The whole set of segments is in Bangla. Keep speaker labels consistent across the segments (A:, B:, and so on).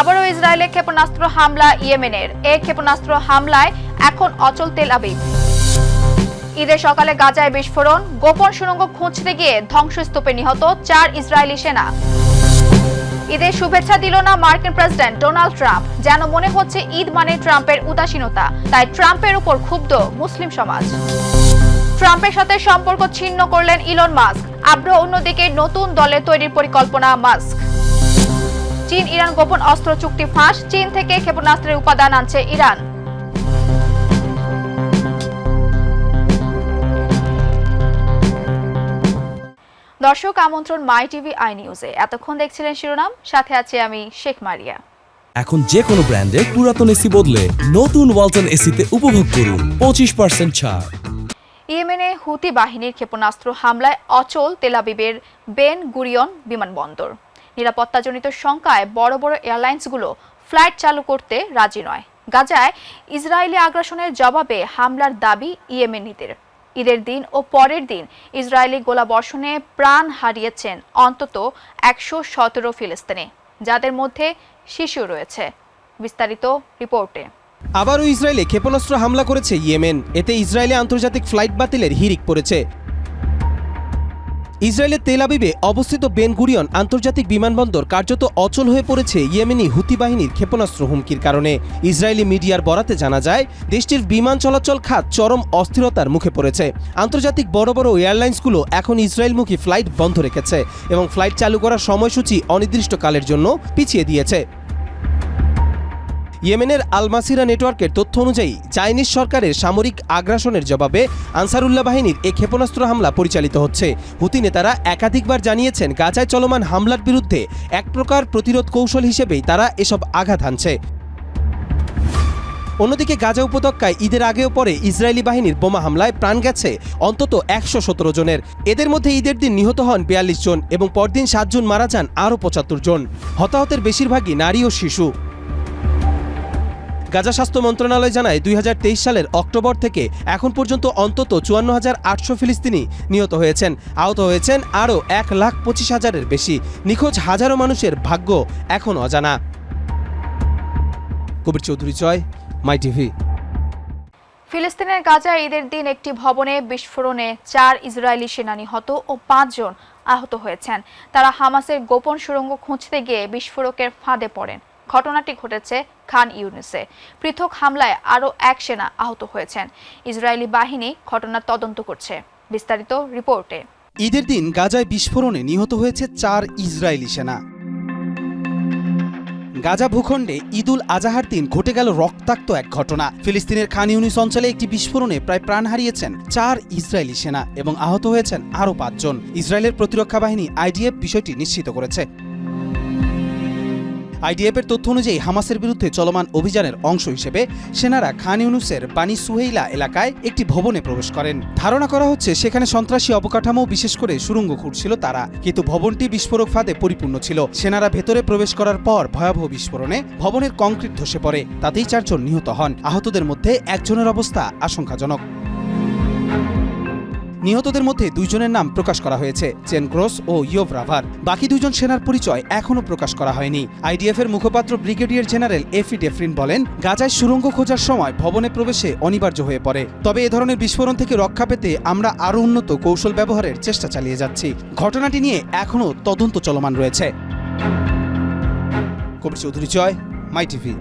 A: আবারও ইসরায়েলে ক্ষেপণাস্ত্র হামলা ইয়েমেনের। এ ক্ষেপণাস্ত্র হামলায় এখন অচল তেল আবিব। ঈদের সকালে গাজায় বিস্ফোরণ, গোপন সুড়ঙ্গ খুঁজতে গিয়ে ধ্বংসস্তূপে নিহত চার ইসরায়েলি সেনা। ঈদের শুভেচ্ছা দিল না মার্কিন প্রেসিডেন্ট ডোনাল্ড ট্রাম্প, যেন মনে হচ্ছে ঈদ মানে ট্রাম্পের উদাসীনতা, তাই ট্রাম্পের উপর ক্ষুব্ধ মুসলিম সমাজ। ট্রাম্পের সাথে সম্পর্ক ছিন্ন করলেন ইলন মাস্ক আগ্রহ অন্যদিকে নতুন দলে তৈরির পরিকল্পনা মাস্ক। চীন ইরান গোপন অস্ত্র চুক্তি ফাঁস। চীন থেকে ক্ষেপণাস্ত্রের উপাদান আনছে ইরান। দর্শক আমন্ত্রণ মাই টিভি আই নিউজে। এতক্ষণ দেখছিলেন শিরোনাম সাথে আছি আমি শেখ মারিয়া।
B: এখন যে কোনো ব্র্যান্ডের পুরাতন এসি বদলে নতুন ওয়ালটন এসিতে উপভোগ করুন পঁচিশ পার্সেন্ট ছাড়।
A: ইয়েমেনে হুতি বাহিনীর ক্ষেপণাস্ত্র হামলায় অচল তেলাবিবের বেন গুরিয়ন বিমানবন্দর। নিরাপত্তাজনিত শঙ্কায় বড় বড় এয়ারলাইন্সগুলো ফ্লাইট চালু করতে রাজি নয়। গাজায় ইসরায়েলি আগ্রাসনের জবাবে হামলার দাবি ইয়েমেনিদের। ঈদের দিন ও পরের দিন ইসরায়েলি গোলাবর্ষণে প্রাণ হারিয়েছেন অন্তত একশো সতেরো ফিলিস্তিনি, যাদের মধ্যে শিশু রয়েছে। বিস্তারিত রিপোর্টে।
C: আবারও ইসরায়েলে ক্ষেপণাস্ত্র হামলা করেছে ইয়েমেন। এতে ইসরায়েলে আন্তর্জাতিক ফ্লাইট বাতিলের হিরিক পড়েছে। ইসরায়েলের তেল আবিবে অবস্থিত বেন গুরিয়ন আন্তর্জাতিক বিমানবন্দর কার্যত অচল হয়ে পড়েছে ইয়েমেনি হুতি বাহিনীর ক্ষেপণাস্ত্র হুমকির কারণে। ইসরায়েলি মিডিয়ার বরাতে জানা যায়, দেশটির বিমান চলাচল খাত চরম অস্থিরতার মুখে পড়েছে। আন্তর্জাতিক বড় বড় এয়ারলাইন্সগুলো এখন ইসরায়েলমুখী ফ্লাইট বন্ধ রেখেছে এবং ফ্লাইট চালু করার সময়সূচি অনির্দিষ্টকালের জন্য পিছিয়ে দিয়েছে। ইয়েমেনের আলমাসিরা নেটওয়ার্কের তথ্য অনুযায়ী, চাইনিজ সরকারের সামরিক আগ্রাসনের জবাবে আনসারুল্লাহ বাহিনীর এ ক্ষেপণাস্ত্র হামলা পরিচালিত হচ্ছে। হুতি নেতারা একাধিকবার জানিয়েছেন, গাজায় চলমান হামলার বিরুদ্ধে এক প্রকার প্রতিরোধ কৌশল হিসেবেই তারা এসব আঘাত হানছে। অন্যদিকে গাজা উপত্যকায় ঈদের আগেও পরে ইসরায়েলি বাহিনীর বোমা হামলায় প্রাণ গেছে অন্তত একশো সতেরো জনের। এদের মধ্যে ঈদের দিন নিহত হন বিয়াল্লিশ জন এবং পরদিন সাতজন মারা যান আরও পঁচাত্তর জন। হতাহতের বেশিরভাগই নারী ও শিশু। গাজা স্বাস্থ্য মন্ত্রণালয় জানায় দুই হাজার তেইশ সালের অক্টোবর থেকে এখন পর্যন্ত অন্তত চুয়ান্ন হাজার আটশো ফিলিস্তিনি নিহত হয়েছেন। আহত হয়েছেন আরও এক লাখ পঁচিশ হাজারের বেশি। নিখোঁজ হাজারো মানুষের ভাগ্য এখন অজানা। Kabir Chowdhury Joy, my TV.
A: ফিলিস্তিনের গাজায় ঈদের দিন একটি ভবনে বিস্ফোরণে চার ইসরায়েলি সেনা নিহত ও পাঁচজন আহত হয়েছেন। তারা হামাসের গোপন সুড়ঙ্গ খুঁজতে গিয়ে বিস্ফোরকের ফাঁদে পড়েন। ঘটনাটি ঘটেছে খান ইউনিসে। পৃথক হামলায় আরও এক সেনা আহত হয়েছেন। ইসরায়েলি বাহিনী ঘটনার তদন্ত করছে। বিস্তারিত রিপোর্টে।
D: ঈদের দিন গাজায় বিস্ফোরণে নিহত হয়েছে চার ইসরায়েলি সেনা। গাজা ভূখণ্ডে ঈদুল আজাহার দিন ঘটে গেল রক্তাক্ত এক ঘটনা। ফিলিস্তিনের খান ইউনিস অঞ্চলে একটি বিস্ফোরণে প্রায় প্রাণ হারিয়েছেন চার ইসরায়েলি সেনা এবং আহত হয়েছেন আরও পাঁচজন। ইসরায়েলের প্রতিরক্ষা বাহিনী আইডিএফ বিষয়টি নিশ্চিত করেছে। আইডিএফের তথ্য অনুযায়ী হামাসের বিরুদ্ধে চলমান অভিযানের অংশ হিসেবে সেনারা খান ইউনুসের বানি সুহেইলা এলাকায় একটি ভবনে প্রবেশ করেন। ধারণা করা হচ্ছে সেখানে সন্ত্রাসী অবকাঠামো, বিশেষ করে সুড়ঙ্গ খুঁড়ছিল তারা, কিন্তু ভবনটি বিস্ফোরক ফাঁদে পরিপূর্ণ ছিল। সেনারা ভেতরে প্রবেশ করার পর ভয়াবহ বিস্ফোরণে ভবনের কংক্রিট ধসে পড়ে, তাতেই চারজন নিহত হন। আহতদের মধ্যে একজনের অবস্থা আশঙ্কাজনক। নিহতদের মধ্যে দুইজনের নাম প্রকাশ করা হয়েছে, চেন ক্রস ও ইয়োভ রাভার। বাকি দুজন সেনার পরিচয় এখনও প্রকাশ করা হয়নি। আইডিএফ এর মুখপাত্র ব্রিগেডিয়ার জেনারেল এফি ডেফরিন বলেন, গাজায় সুড়ঙ্গ খোঁজার সময় ভবনে প্রবেশে অনিবার্য হয়ে পড়ে। তবে এ ধরনের বিস্ফোরণ থেকে রক্ষা পেতে আমরা আরও উন্নত কৌশল ব্যবহারের চেষ্টা চালিয়ে যাচ্ছি। ঘটনাটি নিয়ে এখনও তদন্ত চলমান রয়েছে। কবির চৌধুরী জয়, মাই টিভি।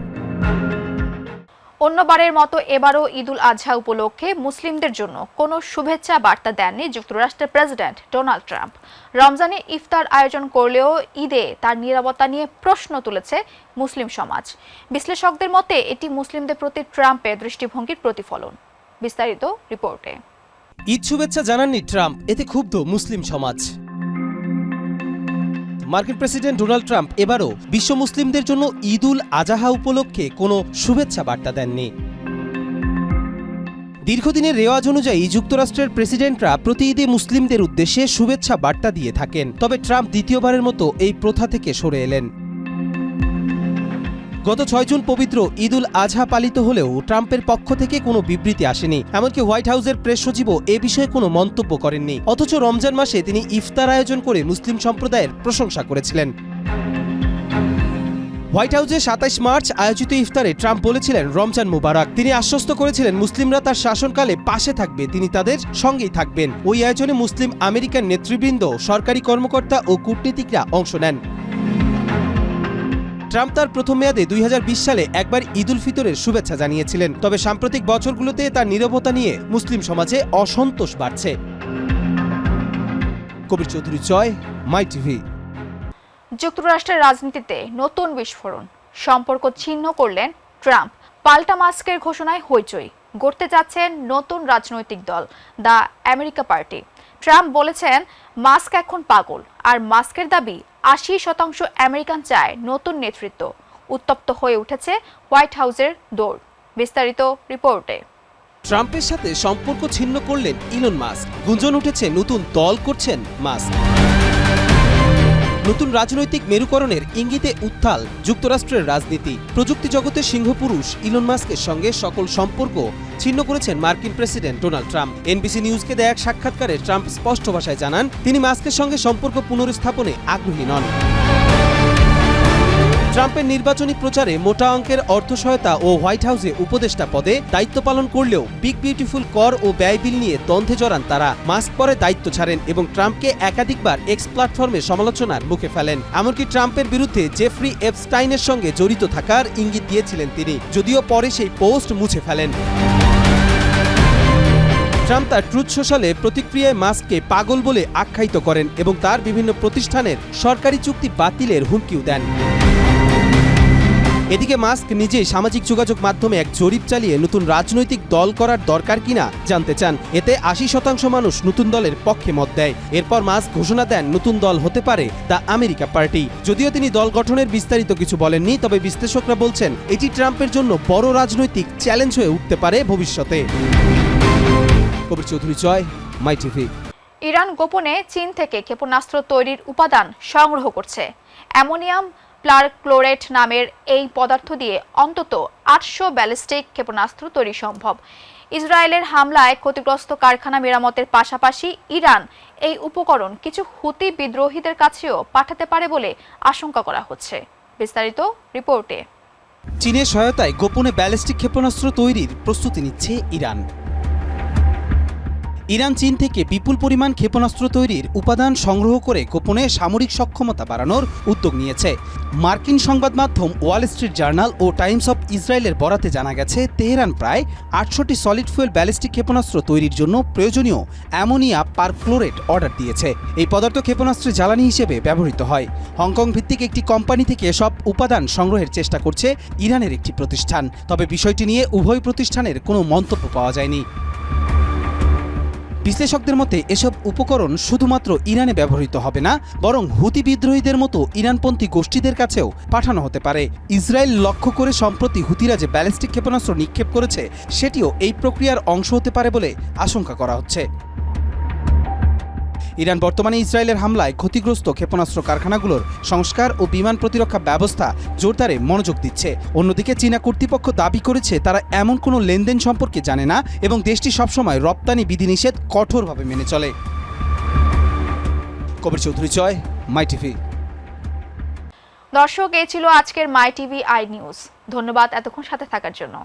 A: অন্যবারের মতো এবারও ঈদুল আজহা উপলক্ষে মুসলিমদের জন্য কোনো শুভেচ্ছা বার্তা দেননি যুক্তরাষ্ট্রের প্রেসিডেন্ট ডোনাল্ড ট্রাম্প। রমজানে ইফতার আয়োজন করলেও ঈদে তার নিরাপত্তা নিয়ে প্রশ্ন তুলেছে মুসলিম সমাজ। বিশ্লেষকদের মতে, এটি মুসলিমদের প্রতি ট্রাম্পের দৃষ্টিভঙ্গির প্রতিফলন। বিস্তারিত রিপোর্টে।
C: ঈদ শুভেচ্ছা জানাননি ট্রাম্প, এতে ক্ষুব্ধ মুসলিম সমাজ। মার্কিন প্রেসিডেন্ট ডোনাল্ড ট্রাম্প এবারও বিশ্ব মুসলিমদের জন্য ঈদ উল আজাহা উপলক্ষে কোনো শুভেচ্ছা বার্তা দেননি। দীর্ঘদিনের রেওয়াজ অনুযায়ী যুক্তরাষ্ট্রের প্রেসিডেন্টরা প্রতি ঈদে মুসলিমদের উদ্দেশ্যে শুভেচ্ছা বার্তা দিয়ে থাকেন। তবে ট্রাম্প দ্বিতীয়বারের মতো এই প্রথা থেকে সরে এলেন। গত ছয় জুন পবিত্র ঈদুল আজহা পালিত হলেও ট্রাম্পের পক্ষ থেকে কোনো বিবৃতি আসেনি। এমনকি হোয়াইট হাউসের প্রেস সচিবও এ বিষয়ে কোনো মন্তব্য করেননি। অথচ রমজান মাসে তিনি ইফতার আয়োজন করে মুসলিম সম্প্রদায়ের প্রশংসা করেছিলেন। হোয়াইট হাউসে সাতাইশ মার্চ আয়োজিত ইফতারে ট্রাম্প বলেছিলেন, রমজান মুবারক। তিনি আশ্বস্ত করেছিলেন, মুসলিমরা তার শাসনকালে পাশে থাকবে, তিনি তাদের সঙ্গেই থাকবেন। ওই আয়োজনে মুসলিম আমেরিকান নেতৃবৃন্দ, সরকারি কর্মকর্তা ও কূটনীতিকরা অংশ নেন। ট্রাম্প তার প্রথম মেয়াদে দুই সালে একবার ঈদ উল ফিতরের শুভেচ্ছা জানিয়েছিলেন। তবে সাম্প্রতিক বছরগুলোতে তার নীরবতা নিয়ে মুসলিম সমাজে অসন্তোষ বাড়ছে। Kabir Chowdhury Joy my TV.
A: যুক্তরাষ্ট্রের রাজনীতিতে নতুন বিস্ফোরণ। সম্পর্ক ছিন্ন করলেন ট্রাম্প। পাল্টা মাস্কের ঘোষণায় হইচই। গড়তে যাচ্ছেন নতুন রাজনৈতিক দল, দ্য আমেরিকা পার্টি। ট্রাম্প বলেছেন, মাস্ক এখন পাগল। আর মাস্কের দাবি আশি শতাংশ আমেরিকান চায় নতুন নেতৃত্ব। উত্তপ্ত হয়ে উঠেছে হোয়াইট হাউসের দৌড়। বিস্তারিত রিপোর্টে।
C: ট্রাম্পের সাথে সম্পর্ক ছিন্ন করলেন ইলন মাস্ক। গুঞ্জন উঠেছে, নতুন দল করছেন মাস্ক। নতুন রাজনৈতিক মেরুকরণের ইঙ্গিতে উত্থাল যুক্তরাষ্ট্রের রাজনীতি। প্রযুক্তি জগতের সিংহপুরুষ ইলন মাস্কের সঙ্গে সকল সম্পর্ক ছিন্ন করেছেন মার্কিন প্রেসিডেন্ট ডোনাল্ড ট্রাম্প। এনবিসি নিউজকে দেয়া এক সাক্ষাৎকারে ট্রাম্প স্পষ্ট ভাষায় জানান, তিনি মাস্কের সঙ্গে সম্পর্ক পুনর্স্থাপনে আগ্রহী নন। ট্রাম্পের নির্বাচনী প্রচারে মোটা অঙ্কের অর্থ সহায়তা ও হোয়াইট হাউসে উপদেষ্টা পদে দায়িত্ব পালন করলেও বিগ বিউটিফুল কর ও ব্যয় বিল নিয়ে দ্বন্দ্বে জড়ান তারা। মাস্ক পরে দায়িত্ব ছাড়েন এবং ট্রাম্পকে একাধিকবার এক্স প্ল্যাটফর্মে সমালোচনার মুখে ফেলেন। এমনকি ট্রাম্পের বিরুদ্ধে জেফ্রি এপস্টাইনের সঙ্গে জড়িত থাকার ইঙ্গিত দিয়েছিলেন তিনি, যদিও পরে সেই পোস্ট মুছে ফেলেন। ট্রাম্প তার ট্রুথ সোশ্যালে প্রতিক্রিয়ায় মাস্ককে পাগল বলে আখ্যায়িত করেন এবং তার বিভিন্ন প্রতিষ্ঠানের সরকারি চুক্তি বাতিলের হুমকিও দেন। এদিকে মাস্ক নিজে সামাজিক যোগাযোগ মাধ্যমে এক জরিপ চালিয়ে নতুন রাজনৈতিক দল করার দরকার কিনা জানতে চান। এতে আশি শতাংশ মানুষ নতুন দলের পক্ষে মত দেয়। এরপর মাস্ক ঘোষণা দেন নতুন দল হতে পারে দ্য আমেরিকা পার্টি। যদিও তিনি দল গঠনের বিস্তারিত কিছু বলেননি, তবে বিশ্লেষকরা বলছেন, এটি ট্রাম্পের জন্য বড় রাজনৈতিক চ্যালেঞ্জ হয়ে উঠতে পারে ভবিষ্যতে। Kabir Chowdhury, Joy, my TV.
A: Iran গোপনে চীন থেকে ক্ষেপণাস্ত্র তৈরির উপাদান সংগ্রহ করছে। অ্যামোনিয়াম প্লারক্লোরেট নামের এই পদার্থ দিয়ে অন্তত আটশো ব্যালিস্টিক ক্ষেপণাস্ত্র তৈরি সম্ভব। ইসরায়েলের হামলায় ক্ষতিগ্রস্ত কারখানা মেরামতের পাশাপাশি ইরান এই উপকরণ কিছু হুতি বিদ্রোহীদের কাছেও পাঠাতে পারে বলে আশঙ্কা করা হচ্ছে। বিস্তারিত রিপোর্টে।
D: চীনের সহায়তায় গোপনে ব্যালিস্টিক ক্ষেপণাস্ত্র তৈরির প্রস্তুতি নিচ্ছে ইরান। ইরান, চীন থেকে বিপুল পরিমাণ ক্ষেপণাস্ত্র তৈরির উপাদান সংগ্রহ করে গোপনে সামরিক সক্ষমতা বাড়ানোর উদ্যোগ নিয়েছে। মার্কিন সংবাদ মাধ্যম ওয়াল স্ট্রিট জার্নাল ও টাইমস অফ ইসরায়েলের বরাতে জানা গেছে, তেহরান প্রায় আটশোটি সলিড ফুয়েল ব্যালিস্টিক ক্ষেপণাস্ত্র তৈরির জন্য প্রয়োজনীয় অ্যামোনিয়া পারক্লোরেট অর্ডার দিয়েছে। এই পদার্থ ক্ষেপণাস্ত্রের জ্বালানি হিসেবে ব্যবহৃত হয়। হংকং ভিত্তিক একটি কোম্পানি থেকে সব উপাদান সংগ্রহের চেষ্টা করছে ইরানের একটি প্রতিষ্ঠান। তবে বিষয়টি নিয়ে উভয় প্রতিষ্ঠানের কোনো মন্তব্য পাওয়া যায়নি। বিশ্লেষকদের মতে, এসব উপকরণ শুধুমাত্র ইরানে ব্যবহৃত হবে না, বরং হুতি বিদ্রোহীদের মতো ইরানপন্থী গোষ্ঠীদের কাছেও পাঠানো হতে পারে। ইসরায়েল লক্ষ্য করে সম্প্রতি হুতিরা যে ব্যালিস্টিক ক্ষেপণাস্ত্র নিক্ষেপ করেছে, সেটিও এই প্রক্রিয়ার অংশ হতে পারে বলে আশঙ্কা করা হচ্ছে। ইরান বর্তমানে ইসরায়েলের হামলায় ক্ষতিগ্রস্ত ক্ষেপণাস্ত্র কারখানাগুলোর সংস্কার ও বিমান প্রতিরক্ষা ব্যবস্থা জোরদারে মনোযোগ দিচ্ছে। অন্যদিকে চীনা কর্তৃপক্ষ দাবি করেছে, তারা এমন কোনো লেনদেন সম্পর্কে জানে না এবং দেশটি সবসময় রপ্তানি বিধিনিষেধ কঠোরভাবে মেনে চলে। Kabir Chowdhury Joy my TV.
A: দর্শক এই ছিল আজকের মাই টিভি আই নিউজ। ধন্যবাদ এতক্ষণ সাথে থাকার জন্য।